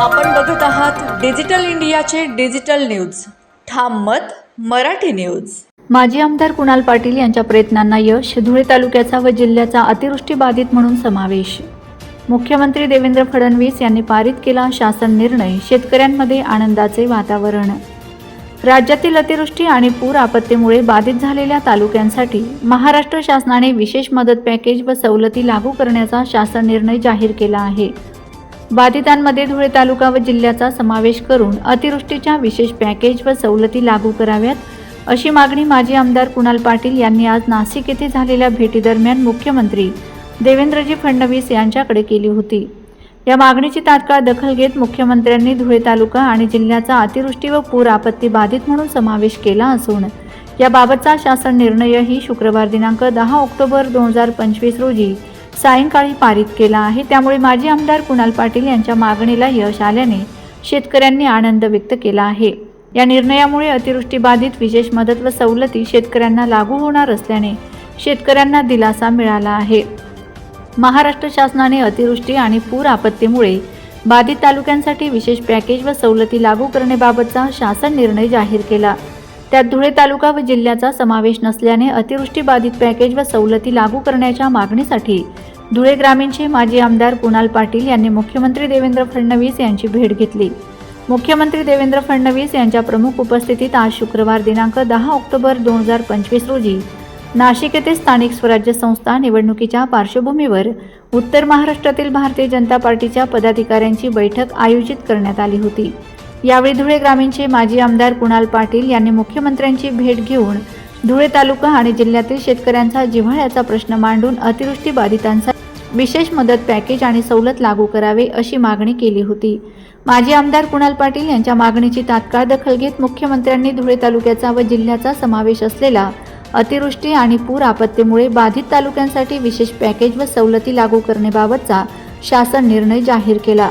आपण बघत आहात डिजिटल इंडियाचे डिजिटल न्यूज. ठाम मत मराठी न्यूज. माजी आमदार कुणाल पाटील यांच्या प्रयत्नांना यश धुळे तालुक्याचा व जिल्ह्याचा अतिवृष्टी बाधित म्हणून समावेश. मुख्यमंत्री देवेंद्र फडणवीस यांनी पारित केला शासन निर्णय शेतकऱ्यांमध्ये आनंदाचे वातावरण. राज्यातील अतिवृष्टी आणि पूर आपत्तीमुळे बाधित झालेल्या तालुक्यांसाठी महाराष्ट्र शासनाने विशेष मदत पॅकेज व सवलती लागू करण्याचा शासन निर्णय जाहीर केला आहे. बाधितांमध्ये धुळे तालुका व जिल्ह्याचा समावेश करून अतिवृष्टीच्या विशेष पॅकेज व सवलती लागू कराव्यात अशी मागणी माजी आमदार कुणाल पाटील यांनी आज नाशिक येथे झालेल्या भेटीदरम्यान मुख्यमंत्री देवेंद्रजी फडणवीस यांच्याकडे केली होती. या मागणीची तात्काळ दखल घेत मुख्यमंत्र्यांनी धुळे तालुका आणि जिल्ह्याचा अतिवृष्टी व पूर आपत्ती बाधित म्हणून समावेश केला असून याबाबतचा शासन निर्णयही शुक्रवार दिनांक दहा ऑक्टोबर दोन हजार पंचवीस रोजी सायंकाळी पारित केला आहे. त्यामुळे माजी आमदार कुणाल पाटील यांच्या मागणीला यश आल्याने शेतकऱ्यांनी आनंद व्यक्त केला आहे. या निर्णयामुळे अतिवृष्टी बाधित विशेष मदत व सवलती शेतकऱ्यांना लागू होणार असल्याने शेतकऱ्यांना दिलासा मिळाला आहे. महाराष्ट्र शासनाने अतिवृष्टी आणि पूर आपत्तीमुळे बाधित तालुक्यांसाठी विशेष पॅकेज व सवलती लागू करण्याबाबतचा शासन निर्णय जाहीर केला. त्यात धुळे तालुका व जिल्ह्याचा समावेश नसल्याने अतिवृष्टी बाधित पॅकेज व सवलती लागू करण्याच्या मागणीसाठी धुळे ग्रामीणचे माजी आमदार कुणाल पाटील यांनी मुख्यमंत्री देवेंद्र फडणवीस यांची भेट घेतली. मुख्यमंत्री देवेंद्र फडणवीस यांच्या प्रमुख उपस्थितीत आज शुक्रवार दिनांक दहा ऑक्टोबर दोन हजार पंचवीस रोजी नाशिक येथे स्थानिक स्वराज्य संस्था निवडणुकीच्या पार्श्वभूमीवर उत्तर महाराष्ट्रातील भारतीय जनता पार्टीच्या पदाधिकाऱ्यांची बैठक आयोजित करण्यात आली होती. यावेळी धुळे ग्रामीणचे माजी आमदार कुणाल पाटील यांनी मुख्यमंत्र्यांची भेट घेऊन धुळे तालुका आणि जिल्ह्यातील शेतकऱ्यांचा जिव्हाळ्याचा प्रश्न मांडून अतिवृष्टी बाधितांचा विशेष मदत पॅकेज आणि सवलत लागू करावे अशी मागणी केली होती. माजी आमदार कुणाल पाटील यांच्या मागणीची तात्काळ दखल घेत मुख्यमंत्र्यांनी धुळे तालुक्याचा व जिल्ह्याचा समावेश असलेला अतिवृष्टी आणि पूर आपत्तीमुळे बाधित तालुक्यांसाठी विशेष पॅकेज व सवलती लागू करण्याबाबतचा शासन निर्णय जाहीर केला.